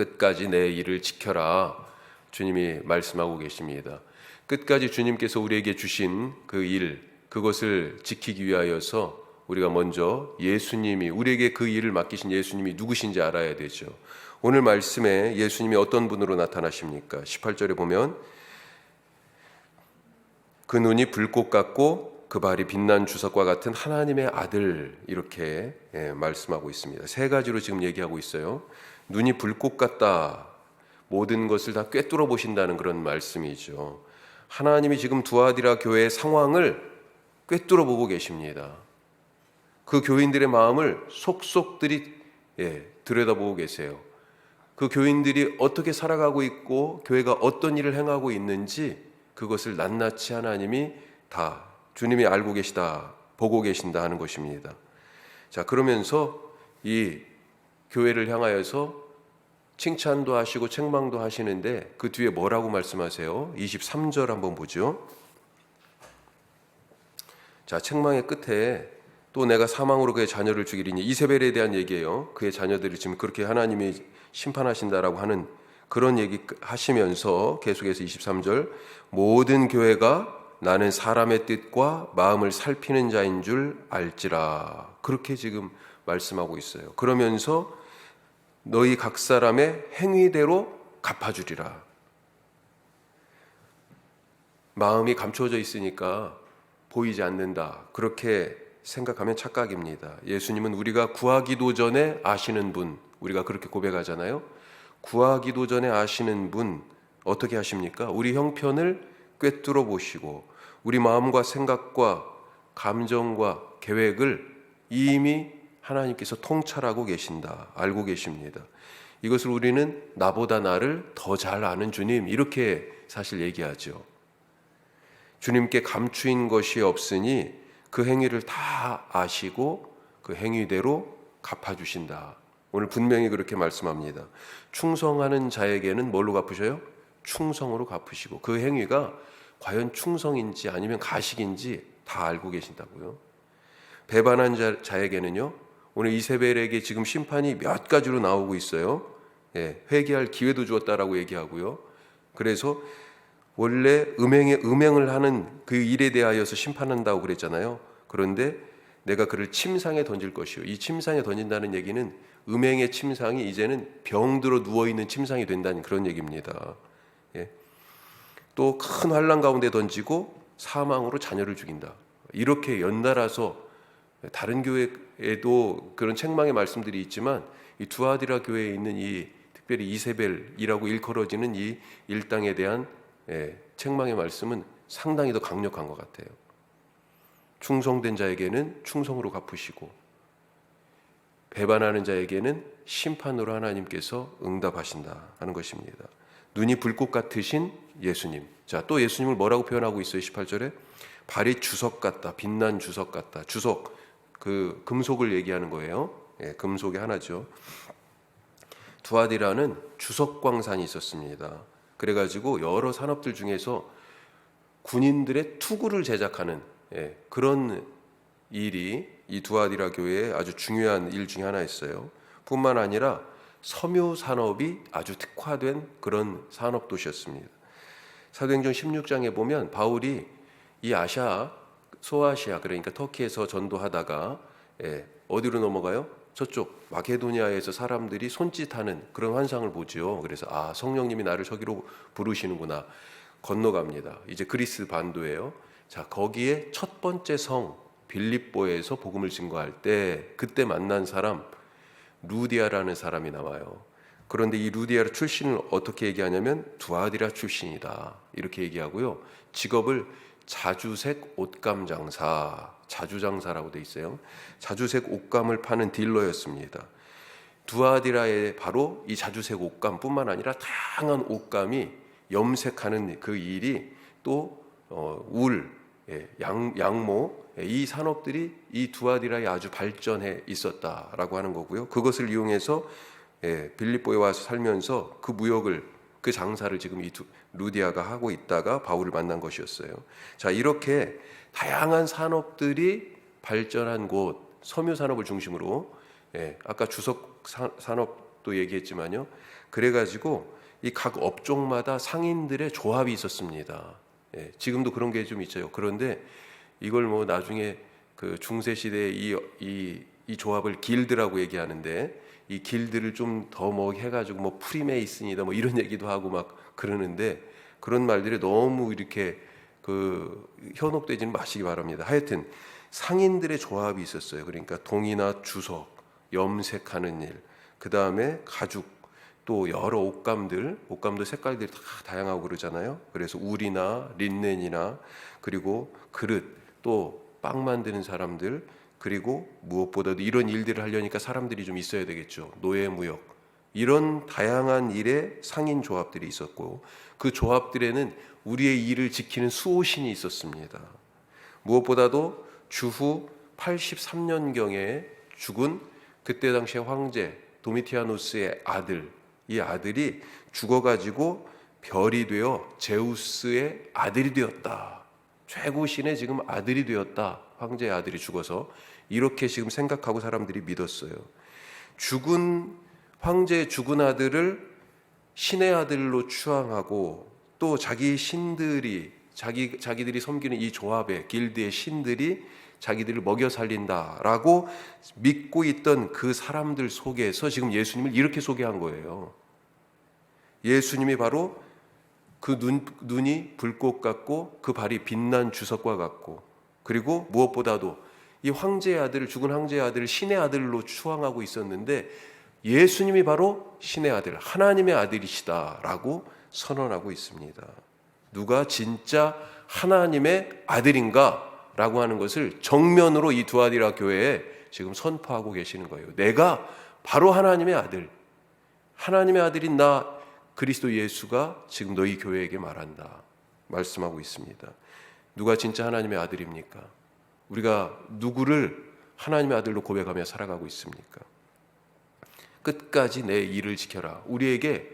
끝까지 내 일을 지켜라. 주님이 말씀하고 계십니다. 끝까지 주님께서 우리에게 주신 그 일, 그것을 지키기 위하여서 우리가 먼저 예수님이 우리에게 그 일을 맡기신 예수님이 누구신지 알아야 되죠. 오늘 말씀에 예수님이 어떤 분으로 나타나십니까? 18절에 보면 그 눈이 불꽃 같고 그 발이 빛난 주석과 같은 하나님의 아들 이렇게 예, 말씀하고 있습니다. 세 가지로 지금 얘기하고 있어요. 눈이 불꽃 같다. 모든 것을 다 꿰뚫어 보신다는 그런 말씀이죠. 하나님이 지금 두아디라 교회의 상황을 꿰뚫어 보고 계십니다. 그 교인들의 마음을 속속들이 예, 들여다보고 계세요. 그 교인들이 어떻게 살아가고 있고 교회가 어떤 일을 행하고 있는지 그것을 낱낱이 하나님이 다 주님이 알고 계시다, 보고 계신다 하는 것입니다. 자, 그러면서 이 교회를 향하여서 칭찬도 하시고 책망도 하시는데 그 뒤에 뭐라고 말씀하세요? 23절 한번 보죠. 자, 책망의 끝에 또 내가 사망으로 그의 자녀를 죽이리니 이세벨에 대한 얘기예요. 그의 자녀들이 지금 그렇게 하나님이 심판하신다라고 하는 그런 얘기 하시면서 계속해서 23절 모든 교회가 나는 사람의 뜻과 마음을 살피는 자인 줄 알지라. 그렇게 지금 말씀하고 있어요. 그러면서 너희 각 사람의 행위대로 갚아주리라. 마음이 감춰져 있으니까 보이지 않는다. 그렇게 생각하면 착각입니다. 예수님은 우리가 구하기도 전에 아시는 분, 우리가 그렇게 고백하잖아요. 구하기도 전에 아시는 분 어떻게 하십니까? 우리 형편을 꿰뚫어 보시고 우리 마음과 생각과 감정과 계획을 이미 하나님께서 통찰하고 계신다. 알고 계십니다. 이것을 우리는 나보다 나를 더 잘 아는 주님 이렇게 사실 얘기하죠. 주님께 감추인 것이 없으니 그 행위를 다 아시고 그 행위대로 갚아 주신다. 오늘 분명히 그렇게 말씀합니다. 충성하는 자에게는 뭘로 갚으셔요? 충성으로 갚으시고 그 행위가 과연 충성인지 아니면 가식인지 다 알고 계신다고요. 배반한 자, 자에게는요. 오늘 이세벨에게 지금 심판이 몇 가지로 나오고 있어요. 예, 회개할 기회도 주었다라고 얘기하고요. 그래서 원래 음행에 음행을 하는 그 일에 대하여서 심판한다고 그랬잖아요. 그런데 내가 그를 침상에 던질 것이요. 이 침상에 던진다는 얘기는 음행의 침상이 이제는 병들어 누워 있는 침상이 된다는 그런 얘기입니다. 예. 또 큰 환란 가운데 던지고 사망으로 자녀를 죽인다. 이렇게 연달아서 다른 교회에도 그런 책망의 말씀들이 있지만 이 두아디라 교회에 있는 이 특별히 이세벨이라고 일컬어지는 이 일당에 대한 예, 책망의 말씀은 상당히 더 강력한 것 같아요. 충성된 자에게는 충성으로 갚으시고 배반하는 자에게는 심판으로 하나님께서 응답하신다 하는 것입니다. 눈이 불꽃 같으신 예수님. 자, 또 예수님을 뭐라고 표현하고 있어요? 18절에 발이 주석 같다. 빛난 주석 같다. 주석 그 금속을 얘기하는 거예요. 예, 금속의 하나죠. 두아디라는 주석 광산이 있었습니다. 그래가지고 여러 산업들 중에서 군인들의 투구를 제작하는 예, 그런 일이 이 두아디라 교회의 아주 중요한 일 중에 하나였어요. 뿐만 아니라 섬유 산업이 아주 특화된 그런 산업 도시였습니다. 사도행전 16장에 보면 바울이 이 아시아 소아시아 그러니까 터키에서 전도하다가 예, 어디로 넘어가요? 저쪽 마케도니아에서 사람들이 손짓하는 그런 환상을 보죠. 그래서 아 성령님이 나를 저기로 부르시는구나 건너갑니다. 이제 그리스 반도예요. 자 거기에 첫 번째 성 빌립보에서 복음을 증거할 때 그때 만난 사람 루디아라는 사람이 나와요. 그런데 이 루디아 출신을 어떻게 얘기하냐면 두아디라 출신이다 이렇게 얘기하고요. 직업을 자주색 옷감 장사, 자주장사라고 돼 있어요. 자주색 옷감을 파는 딜러였습니다. 두아디라의 바로 이 자주색 옷감뿐만 아니라 다양한 옷감이 염색하는 그 일이 또 어, 울, 예, 양, 양모 예, 이 산업들이 이 두아디라에 아주 발전해 있었다라고 하는 거고요. 그것을 이용해서 예, 빌립보에 와서 살면서 그 무역을 그 장사를 지금 이 두, 루디아가 하고 있다가 바울을 만난 것이었어요. 자 이렇게 다양한 산업들이 발전한 곳 섬유 산업을 중심으로 예, 아까 주석 산업 또 얘기했지만요. 그래 가지고 이 각 업종마다 상인들의 조합이 있었습니다. 예, 지금도 그런 게 좀 있죠. 그런데 이걸 뭐 나중에 그 중세 시대에 이, 이, 이 조합을 길드라고 얘기하는데 이 길드를 좀더 뭐 해가지고 뭐 프리메이슨이다 뭐 이런 얘기도 하고 막 그러는데 그런 말들이 너무 이렇게 그 현혹되지는 마시기 바랍니다. 하여튼 상인들의 조합이 있었어요. 그러니까 동이나 주석, 염색하는 일, 그 다음에 가죽, 또 여러 옷감들, 옷감도 색깔들이 다 다양하고 그러잖아요. 그래서 울이나 린넨이나 그리고 그릇, 또 빵 만드는 사람들, 그리고 무엇보다도 이런 일들을 하려니까 사람들이 좀 있어야 되겠죠. 노예 무역. 이런 다양한 일의 상인 조합들이 있었고 그 조합들에는 우리의 일을 지키는 수호신이 있었습니다. 무엇보다도 주후 83년경에 죽은 그때 당시의 황제 도미티아노스의 아들 이 아들이 죽어가지고 별이 되어 제우스의 아들이 되었다. 최고 신의 지금 아들이 되었다. 황제의 아들이 죽어서 이렇게 지금 생각하고 사람들이 믿었어요. 죽은 황제의 죽은 아들을 신의 아들로 추앙하고 또 자기 신들이 자기 자기들이 섬기는 이 조합의 길드의 신들이 자기들을 먹여 살린다라고 믿고 있던 그 사람들 속에서 지금 예수님을 이렇게 소개한 거예요. 예수님이 바로 그 눈, 눈이 불꽃 같고 그 발이 빛난 주석과 같고 그리고 무엇보다도 이 황제의 아들을 죽은 황제의 아들을 신의 아들로 추앙하고 있었는데 예수님이 바로 신의 아들, 하나님의 아들이시다라고 선언하고 있습니다. 누가 진짜 하나님의 아들인가라고 하는 것을 정면으로 이 두아디라 교회에 지금 선포하고 계시는 거예요. 내가 바로 하나님의 아들, 하나님의 아들인 나 그리스도 예수가 지금 너희 교회에게 말한다. 말씀하고 있습니다. 누가 진짜 하나님의 아들입니까? 우리가 누구를 하나님의 아들로 고백하며 살아가고 있습니까? 끝까지 내 일을 지켜라. 우리에게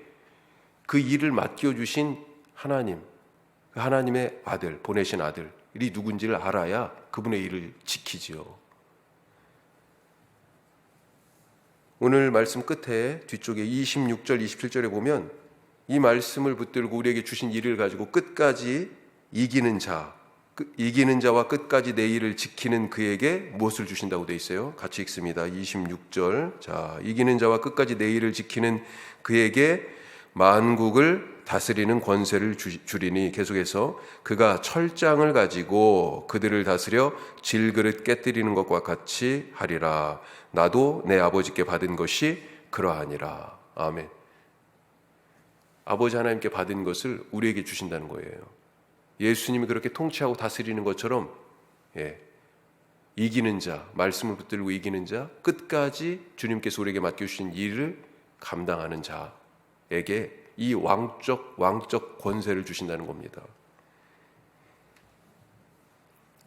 그 일을 맡겨 주신 하나님, 그 하나님의 아들, 보내신 아들이 누군지를 알아야 그분의 일을 지키지요. 오늘 말씀 끝에 뒤쪽에 26절, 27절에 보면 이 말씀을 붙들고 우리에게 주신 일을 가지고 끝까지 이기는 자, 그 이기는 자와 끝까지 내 일을 지키는 그에게 무엇을 주신다고 돼 있어요? 같이 읽습니다. 26절. 자, 이기는 자와 끝까지 내 일을 지키는 그에게 만국을 다스리는 권세를 주 리니 계속해서 그가 철장을 가지고 그들을 다스려 질그릇 깨뜨리는 것과 같이 하리라. 나도 내 아버지께 받은 것이 그러하니라. 아멘. 아버지 하나님께 받은 것을 우리에게 주신다는 거예요. 예수님이 그렇게 통치하고 다스리는 것처럼 예, 이기는 자, 말씀을 붙들고 이기는 자, 끝까지 주님께서 우리에게 맡겨주신 일을 감당하는 자에게 이 왕적 왕적 권세를 주신다는 겁니다.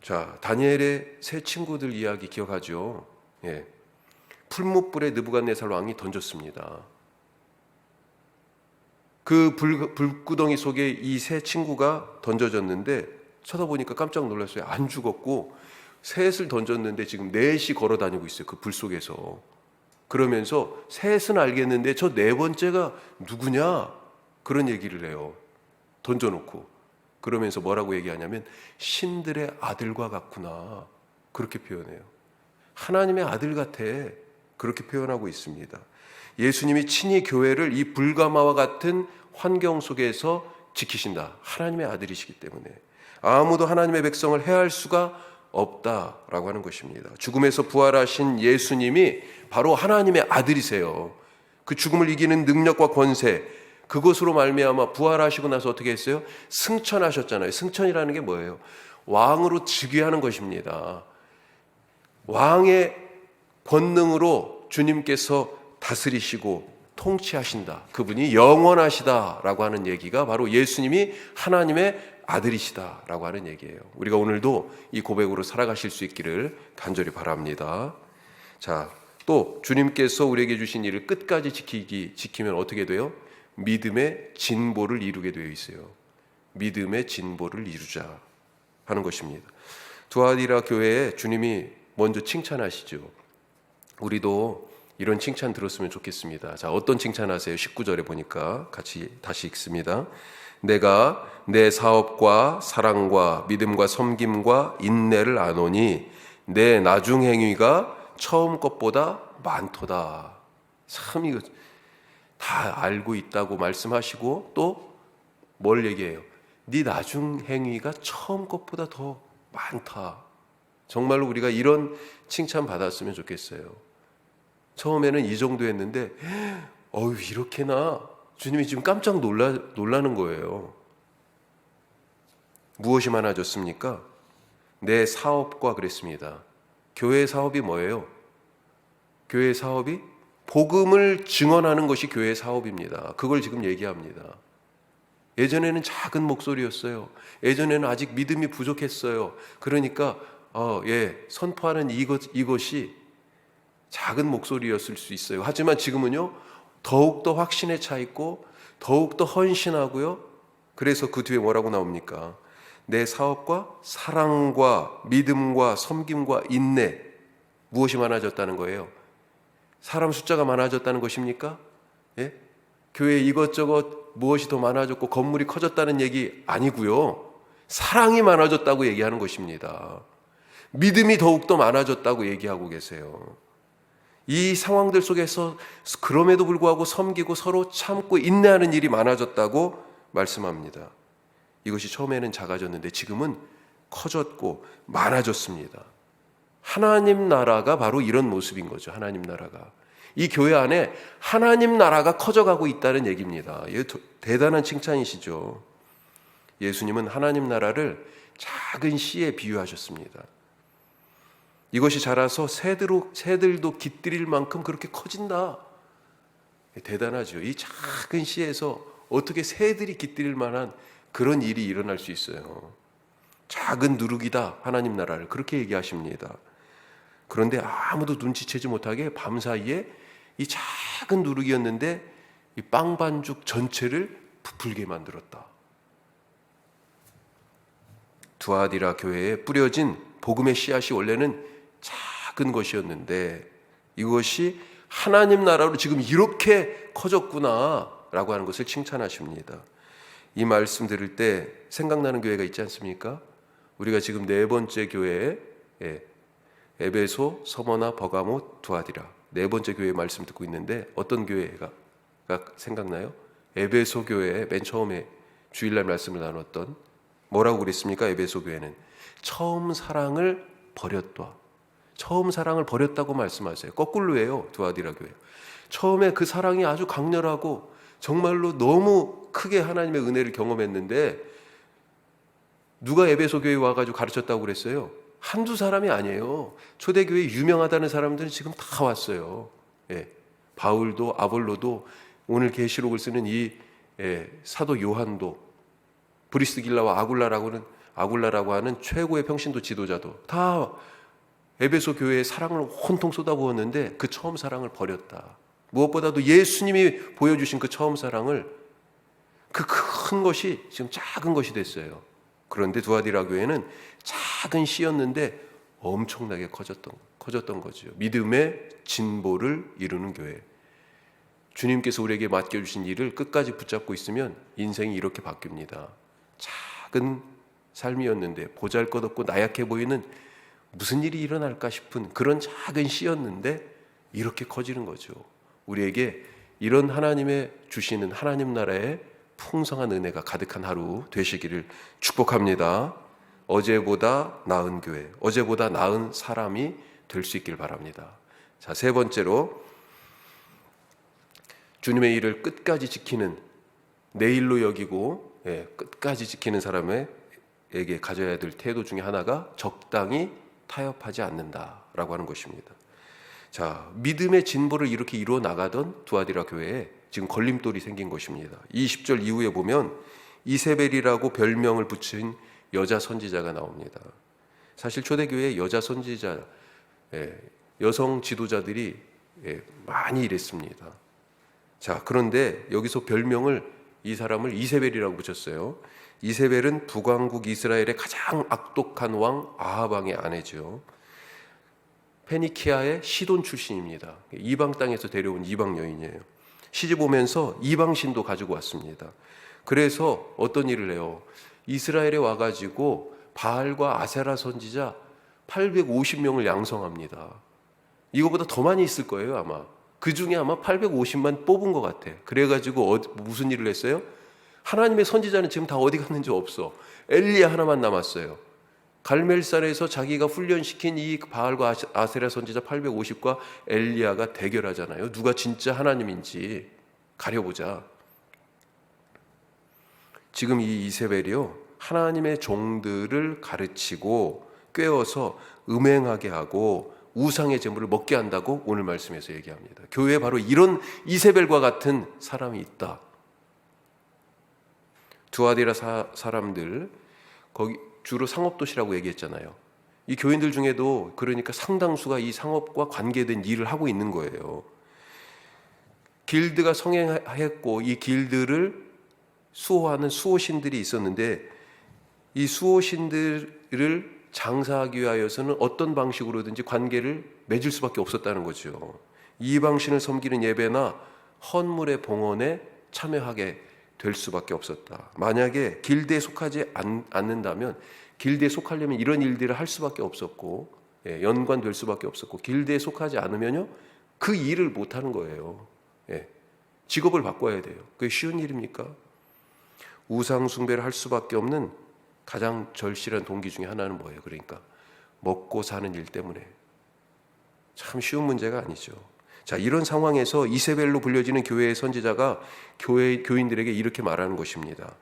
자, 다니엘의 세 친구들 이야기 기억하죠? 예. 풀무불에 느부갓네살 왕이 던졌습니다. 그 불, 불구덩이 속에 이새 친구가 던져졌는데 쳐다보니까 깜짝 놀랐어요. 안 죽었고 셋을 던졌는데 지금 넷이 걸어 다니고 있어요. 그 불 속에서. 그러면서 셋은 알겠는데 저 네 번째가 누구냐? 그런 얘기를 해요. 던져놓고. 그러면서 뭐라고 얘기하냐면 신들의 아들과 같구나. 그렇게 표현해요. 하나님의 아들 같아. 그렇게 표현하고 있습니다. 예수님이 친히 교회를 이 불가마와 같은 환경 속에서 지키신다. 하나님의 아들이시기 때문에 아무도 하나님의 백성을 해할 수가 없다라고 하는 것입니다. 죽음에서 부활하신 예수님이 바로 하나님의 아들이세요. 그 죽음을 이기는 능력과 권세 그것으로 말미암아 부활하시고 나서 어떻게 했어요? 승천하셨잖아요. 승천이라는 게 뭐예요? 왕으로 즉위하는 것입니다. 왕의 권능으로 주님께서 다스리시고 통치하신다. 그분이 영원하시다라고 하는 얘기가 바로 예수님이 하나님의 아들이시다라고 하는 얘기예요. 우리가 오늘도 이 고백으로 살아가실 수 있기를 간절히 바랍니다. 자, 또 주님께서 우리에게 주신 일을 끝까지 지키기 지키면 어떻게 돼요? 믿음의 진보를 이루게 되어 있어요. 믿음의 진보를 이루자 하는 것입니다. 두아디라 교회에 주님이 먼저 칭찬하시죠. 우리도 이런 칭찬 들었으면 좋겠습니다. 자, 어떤 칭찬하세요? 19절에 보니까 같이 다시 읽습니다. 내가 내 사업과 사랑과 믿음과 섬김과 인내를 아노니 내 나중 행위가 처음 것보다 많도다. 참 이거 다 알고 있다고 말씀하시고 또 뭘 얘기해요? 네 나중 행위가 처음 것보다 더 많다. 정말로 우리가 이런 칭찬 받았으면 좋겠어요. 처음에는 이 정도 했는데 어유 이렇게나 주님이 지금 깜짝 놀라 놀라는 거예요. 무엇이 많아졌습니까? 내 사업과 그랬습니다. 교회 사업이 뭐예요? 교회 사업이 복음을 증언하는 것이 교회 사업입니다. 그걸 지금 얘기합니다. 예전에는 작은 목소리였어요. 예전에는 아직 믿음이 부족했어요. 그러니까 어, 예, 선포하는 이것 이것이 작은 목소리였을 수 있어요. 하지만 지금은요, 더욱더 확신에 차 있고, 더욱더 헌신하고요. 그래서 그 뒤에 뭐라고 나옵니까? 내 사업과 사랑과 믿음과 섬김과 인내, 무엇이 많아졌다는 거예요? 사람 숫자가 많아졌다는 것입니까? 예? 교회 이것저것 무엇이 더 많아졌고 건물이 커졌다는 얘기 아니고요. 사랑이 많아졌다고 얘기하는 것입니다. 믿음이 더욱더 많아졌다고 얘기하고 계세요. 이 상황들 속에서 그럼에도 불구하고 섬기고 서로 참고 인내하는 일이 많아졌다고 말씀합니다. 이것이 처음에는 작아졌는데 지금은 커졌고 많아졌습니다. 하나님 나라가 바로 이런 모습인 거죠. 하나님 나라가. 이 교회 안에 하나님 나라가 커져가고 있다는 얘기입니다. 이 대단한 칭찬이시죠. 예수님은 하나님 나라를 작은 씨에 비유하셨습니다. 이것이 자라서 새들도, 새들도 깃들일 만큼 그렇게 커진다. 대단하죠. 이 작은 씨에서 어떻게 새들이 깃들일 만한 그런 일이 일어날 수 있어요. 작은 누룩이다. 하나님 나라를. 그렇게 얘기하십니다. 그런데 아무도 눈치채지 못하게 밤 사이에 이 작은 누룩이었는데 이 빵 반죽 전체를 부풀게 만들었다. 두아디라 교회에 뿌려진 복음의 씨앗이 원래는 작은 것이었는데 이것이 하나님 나라로 지금 이렇게 커졌구나라고 하는 것을 칭찬하십니다. 이 말씀 들을 때 생각나는 교회가 있지 않습니까? 우리가 지금 네 번째 교회에 예, 에베소, 서머나, 버가모, 두아디라 네 번째 교회 말씀 듣고 있는데 어떤 교회가 생각나요? 에베소 교회에 맨 처음에 주일날 말씀을 나눴던 뭐라고 그랬습니까? 에베소 교회는 처음 사랑을 버렸다. 처음 사랑을 버렸다고 말씀하세요. 거꾸로예요. 두아디라 교회. 처음에 그 사랑이 아주 강렬하고 정말로 너무 크게 하나님의 은혜를 경험했는데 누가 에베소 교회 와가지고 가르쳤다고 그랬어요? 한두 사람이 아니에요. 초대교회 유명하다는 사람들은 지금 다 왔어요. 예. 바울도 아볼로도 오늘 계시록을 쓰는 이 예, 사도 요한도 브리스길라와 아굴라라고는 아굴라라고 하는 최고의 평신도 지도자도 다 에베소 교회에 사랑을 혼통 쏟아부었는데 그 처음 사랑을 버렸다. 무엇보다도 예수님이 보여주신 그 처음 사랑을 그 큰 것이 지금 작은 것이 됐어요. 그런데 두아디라 교회는 작은 씨였는데 엄청나게 커졌던, 커졌던 거죠. 믿음의 진보를 이루는 교회. 주님께서 우리에게 맡겨주신 일을 끝까지 붙잡고 있으면 인생이 이렇게 바뀝니다. 작은 삶이었는데 보잘 것 없고 나약해 보이는 무슨 일이 일어날까 싶은 그런 작은 씨였는데 이렇게 커지는 거죠. 우리에게 이런 하나님의 주시는 하나님 나라의 풍성한 은혜가 가득한 하루 되시기를 축복합니다. 어제보다 나은 교회, 어제보다 나은 사람이 될 수 있길 바랍니다. 자, 세 번째로 주님의 일을 끝까지 지키는 내일로 여기고 예, 끝까지 지키는 사람에게 가져야 될 태도 중에 하나가 적당히 타협하지 않는다라고 하는 것입니다. 자, 믿음의 진보를 이렇게 이루어 나가던 두아디라 교회에 지금 걸림돌이 생긴 것입니다. 20절 이후에 보면 이세벨이라고 별명을 붙인 여자 선지자가 나옵니다. 사실 초대교회 여자 선지자, 예, 여성 지도자들이 예, 많이 일했습니다. 자, 그런데 여기서 별명을 이 사람을 이세벨이라고 붙였어요. 이세벨은 북왕국 이스라엘의 가장 악독한 왕 아하방의 아내죠. 페니키아의 시돈 출신입니다. 이방 땅에서 데려온 이방 여인이에요. 시집 오면서 이방 신도 가지고 왔습니다. 그래서 어떤 일을 해요? 이스라엘에 와가지고 바알과 아세라 선지자 850명을 양성합니다. 이거보다 더 많이 있을 거예요, 아마. 그 중에 아마 850만 뽑은 것 같아. 그래가지고 어, 무슨 일을 했어요? 하나님의 선지자는 지금 다 어디 갔는지 없어. 엘리야 하나만 남았어요. 갈멜산에서 자기가 훈련시킨 이 바알과 아세라 선지자 850과 엘리야가 대결하잖아요. 누가 진짜 하나님인지 가려보자. 지금 이 이세벨이요. 하나님의 종들을 가르치고 꿰어서 음행하게 하고 우상의 제물을 먹게 한다고 오늘 말씀에서 얘기합니다. 교회에 바로 이런 이세벨과 같은 사람이 있다. 두아디라 사, 사람들 거기 주로 상업 도시라고 얘기했잖아요. 이 교인들 중에도 그러니까 상당수가 이 상업과 관계된 일을 하고 있는 거예요. 길드가 성행했고 이 길드를 수호하는 수호신들이 있었는데 이 수호신들을 장사하기 위하여서는 어떤 방식으로든지 관계를 맺을 수밖에 없었다는 거죠. 이방신을 섬기는 예배나 헌물의 봉헌에 참여하게 될 수밖에 없었다. 만약에 길드에 속하지 않, 않는다면 길드에 속하려면 이런 일들을 할 수밖에 없었고 예, 연관될 수밖에 없었고 길드에 속하지 않으면요 그 일을 못 하는 거예요. 예, 직업을 바꿔야 돼요. 그게 쉬운 일입니까? 우상 숭배를 할 수밖에 없는 가장 절실한 동기 중에 하나는 뭐예요? 그러니까 먹고 사는 일 때문에 참 쉬운 문제가 아니죠. 자, 이런 상황에서 이세벨로 불려지는 교회의 선지자가 교회 교인들에게 이렇게 말하는 것입니다.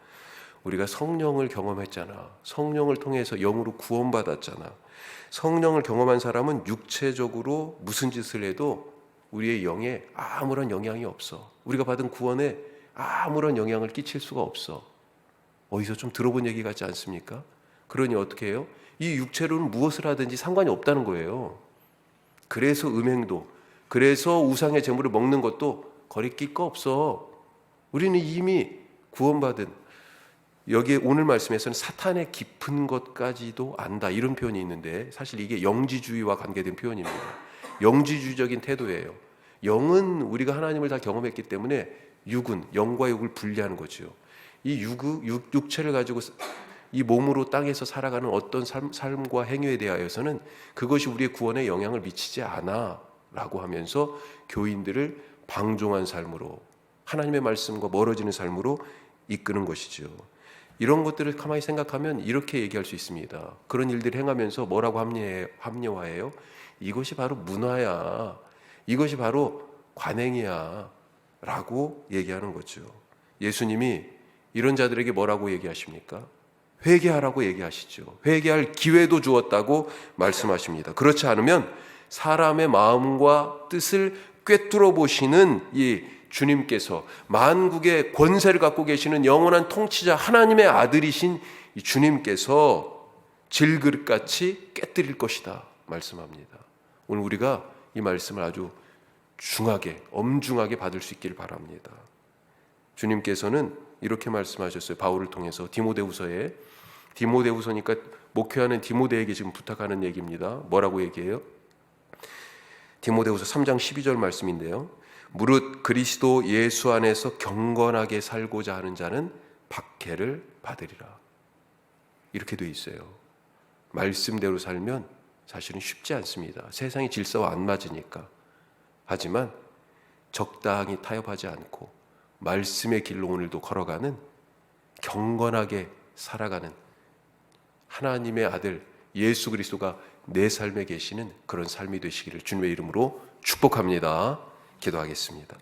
우리가 성령을 경험했잖아. 성령을 통해서 영으로 구원받았잖아. 성령을 경험한 사람은 육체적으로 무슨 짓을 해도 우리의 영에 아무런 영향이 없어. 우리가 받은 구원에 아무런 영향을 끼칠 수가 없어. 어디서 좀 들어본 얘기 같지 않습니까? 그러니 어떻게 해요? 이 육체로는 무엇을 하든지 상관이 없다는 거예요. 그래서 음행도, 그래서 우상의 재물을 먹는 것도 거리낄 거 없어. 우리는 이미 구원받은 여기에 오늘 말씀에서는 사탄의 깊은 것까지도 안다 이런 표현이 있는데 사실 이게 영지주의와 관계된 표현입니다. 영지주의적인 태도예요. 영은 우리가 하나님을 다 경험했기 때문에 육은 영과 육을 분리하는 거죠. 이 육, 육, 육체를 가지고 이 몸으로 땅에서 살아가는 어떤 삶, 삶과 행위에 대하여서는 그것이 우리의 구원에 영향을 미치지 않아 라고 하면서 교인들을 방종한 삶으로 하나님의 말씀과 멀어지는 삶으로 이끄는 것이죠. 이런 것들을 가만히 생각하면 이렇게 얘기할 수 있습니다. 그런 일들을 행하면서 뭐라고 합리화해요? 이것이 바로 문화야. 이것이 바로 관행이야. 라고 얘기하는 거죠. 예수님이 이런 자들에게 뭐라고 얘기하십니까? 회개하라고 얘기하시죠. 회개할 기회도 주었다고 말씀하십니다. 그렇지 않으면 사람의 마음과 뜻을 꿰뚫어 보시는 이 주님께서 만국의 권세를 갖고 계시는 영원한 통치자 하나님의 아들이신 이 주님께서 질그릇같이 깨뜨릴 것이다 말씀합니다. 오늘 우리가 이 말씀을 아주 중하게 엄중하게 받을 수 있기를 바랍니다. 주님께서는 이렇게 말씀하셨어요. 바울을 통해서 디모데후서에 디모데후서니까 목회하는 디모데에게 지금 부탁하는 얘기입니다. 뭐라고 얘기해요? 디모데후서 3장 12절 말씀인데요. 무릇 그리스도 예수 안에서 경건하게 살고자 하는 자는 박해를 받으리라. 이렇게 돼 있어요. 말씀대로 살면 사실은 쉽지 않습니다. 세상의 질서와 안 맞으니까. 하지만 적당히 타협하지 않고 말씀의 길로 오늘도 걸어가는 경건하게 살아가는 하나님의 아들 예수 그리스도가 내 삶에 계시는 그런 삶이 되시기를 주님의 이름으로 축복합니다. 기도하겠습니다.